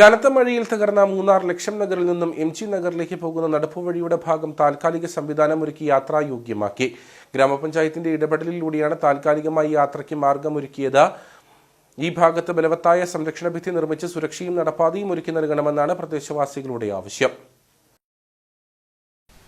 കനത്ത മഴയിൽ തകർന്ന മൂന്നാർ ലക്ഷം നഗറിൽ നിന്നും എം ജി നഗറിലേക്ക് പോകുന്ന നടപ്പുവഴിയുടെ ഭാഗം താൽക്കാലിക സംവിധാനമൊരുക്കി യാത്രായോഗ്യമാക്കി ഗ്രാമപഞ്ചായത്തിന്റെ ഇടപെടലിലൂടെയാണ് താൽക്കാലികമായി യാത്രയ്ക്ക് മാർഗമൊരുക്കിയത്. ഈ ഭാഗത്ത് ബലവത്തായ സംരക്ഷണ ഭിത്തി നിർമ്മിച്ച് സുരക്ഷയും നടപ്പാതയും ഒരുക്കി നൽകണമെന്നാണ് പ്രദേശവാസികളുടെ ആവശ്യം.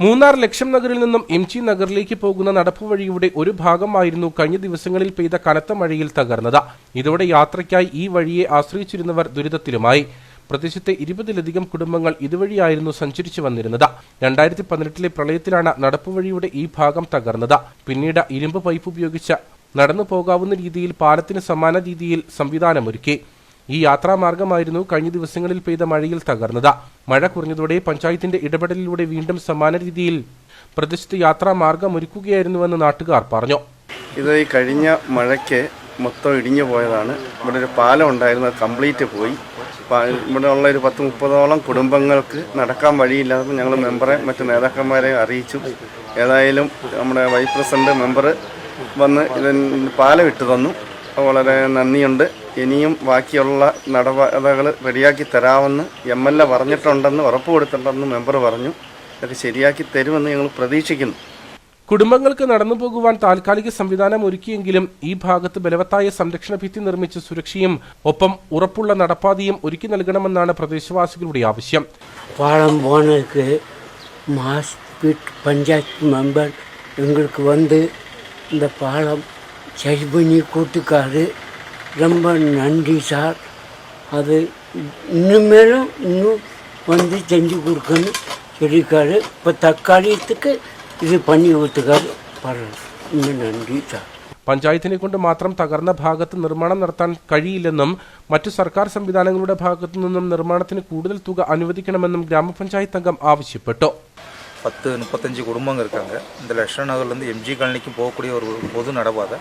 മൂന്നാർ ലക്ഷം നഗറിൽ നിന്നും എം ജി നഗറിലേക്ക് പോകുന്ന നടപ്പുവഴിയുടെ ഒരു ഭാഗമായിരുന്നു കഴിഞ്ഞ ദിവസങ്ങളിൽ പെയ്ത കനത്ത മഴയിൽ തകർന്നത്. ഇതോടെ യാത്രയ്ക്കായി ഈ വഴിയെ ആശ്രയിച്ചിരുന്നവർ ദുരിതത്തിലുമായി. പ്രദേശത്തെ ഇരുപതിലധികം കുടുംബങ്ങൾ ഇതുവഴിയായിരുന്നു സഞ്ചരിച്ചു വന്നിരുന്നത്. രണ്ടായിരത്തി പതിനെട്ടിലെ പ്രളയത്തിലാണ് നടപ്പുവഴിയുടെ ഈ ഭാഗം തകർന്നത്. പിന്നീട് ഇരുമ്പ് പൈപ്പ് ഉപയോഗിച്ച് നടന്നു പോകാവുന്ന രീതിയിൽ പാലത്തിന് സമാന രീതിയിൽ സംവിധാനമൊരുക്കി. ഈ യാത്രാമാർഗമായിരുന്നു കഴിഞ്ഞ ദിവസങ്ങളിൽ പെയ്ത മഴയിൽ തകർന്നത്. മഴ കുറഞ്ഞതോടെ പഞ്ചായത്തിന്റെ ഇടപെടലിലൂടെ വീണ്ടും സമാന രീതിയിൽ പ്രദേശത്ത് യാത്രാമാർഗമൊരുക്കുകയായിരുന്നുവെന്ന് നാട്ടുകാർ പറഞ്ഞു. ഇത് ഈ കഴിഞ്ഞ മഴയ്ക്ക് മൊത്തം ഇടിഞ്ഞു പോയതാണ്. ഇവിടെ ഒരു പാലം ഉണ്ടായിരുന്നു അത് കംപ്ലീറ്റ് പോയി. ഇവിടെ ഉള്ള ഒരു പത്ത് മുപ്പതോളം കുടുംബങ്ങൾക്ക് നടക്കാൻ വഴിയില്ലാതെ ഞങ്ങൾ മെമ്പറെ മറ്റു നേതാക്കന്മാരെ അറിയിച്ചു. ഏതായാലും നമ്മുടെ വൈസ് പ്രസിഡന്റ് മെമ്പർ വന്ന് ഇതിന് പാലം ഇട്ട് തന്നു. വളരെ നന്ദിയുണ്ട്. ഇനിയും ബാക്കിയുള്ള നടപടികൾ റെഡിയാക്കി തരാമെന്ന് എം എൽ എ പറഞ്ഞിട്ടുണ്ടെന്ന് ഉറപ്പ് കൊടുത്തിട്ടുണ്ടെന്ന് മെമ്പർ പറഞ്ഞു. അത് ശരിയാക്കി തരുമെന്ന് ഞങ്ങൾ പ്രതീക്ഷിക്കുന്നു. കുടുംബങ്ങൾക്ക് നടന്നു പോകുവാൻ താൽക്കാലിക സംവിധാനം ഒരുക്കിയെങ്കിലും ഈ ഭാഗത്ത് ബലവത്തായ സംരക്ഷണ ഭിത്തി നിർമ്മിച്ച് സുരക്ഷയും ഒപ്പം ഉറപ്പുള്ള നടപ്പാതയും ഒരുക്കി നൽകണമെന്നാണ് പ്രദേശവാസികളുടെ ആവശ്യം பாலம் போனதுக்கு மாஸ் வீட் பஞ்சாயத்து மெம்பர் எங்களுக்கு வந்து இந்த பாலம் சரி பண்ணி கூட்டுக்காரு ரொம்ப நன்றி சார் அது இன்னுமேலும் இன்னும் வந்து செஞ்சு கொடுக்கணும் சொல்லியிருக்காரு இப்போ தற்காலிகத்துக்கு ഇത് പണി പഞ്ചായത്തിനെ കൊണ്ട് മാത്രം തകർന്ന ഭാഗത്ത് നിർമ്മാണം നടത്താൻ കഴിയില്ലെന്നും മറ്റു സർക്കാർ സംവിധാനങ്ങളുടെ ഭാഗത്തു നിന്നും നിർമ്മാണത്തിന് കൂടുതൽ തുക അനുവദിക്കണമെന്നും ഗ്രാമപഞ്ചായത്ത് അംഗം ആവശ്യപ്പെട്ടു. പത്ത് മുപ്പത്തഞ്ച് കുടുംബങ്ങൾ ഇരിക്കാങ്ക ഇന്ന് ലക്ഷണ നഗറിലിരുന്ന് എം ജി കളനിക്ക് പോകക്കൂടിയ ഒരു പൊതു നടപാത.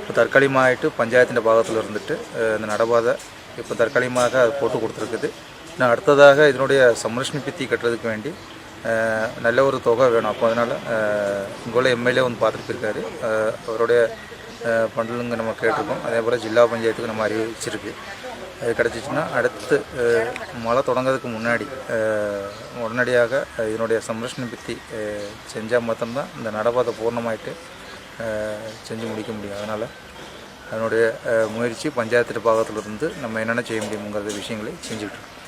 ഇപ്പോൾ തൽക്കാലികമായിട്ട് പഞ്ചായത്തിന്റെ ഭാഗത്തിലിരുന്നിട്ട് ഇന്ന് നടപാത ഇപ്പോൾ തൽക്കാലികമാക പോട്ട് കൊടുത്തിരിക്കുന്നത്. പിന്നെ അടുത്തതാക ഇതിനുടേ സംരക്ഷണ ഭിത്തി കെട്ടുറതുക്ക് വേണ്ടി நல்ல ஒரு தொகை வேணும். அப்போ அதனால் இங்குள்ள எம்எல்ஏ வந்து பார்த்துட்டுருக்காரு அவருடைய பண்டலுங்க நம்ம கேட்டிருக்கோம். அதே போல் ஜில்லா பஞ்சாயத்துக்கு நம்ம அறிவிச்சிருக்கு. அது கிடச்சிச்சின்னா அடுத்து மழை தொடங்கிறதுக்கு முன்னாடி உடனடியாக இதனுடைய சம்ரட்சணை பற்றி செஞ்சால் மட்டும்தான் இந்த நடப்பாதை பூர்ணமாயிட்டு செஞ்சு முடிக்க முடியும். அதனால் அதனுடைய முயற்சி பஞ்சாயத்து பாகத்திலிருந்து நம்ம என்னென்ன செய்ய முடியுங்கிற விஷயங்களை செஞ்சுக்கிட்டு இருக்கோம்.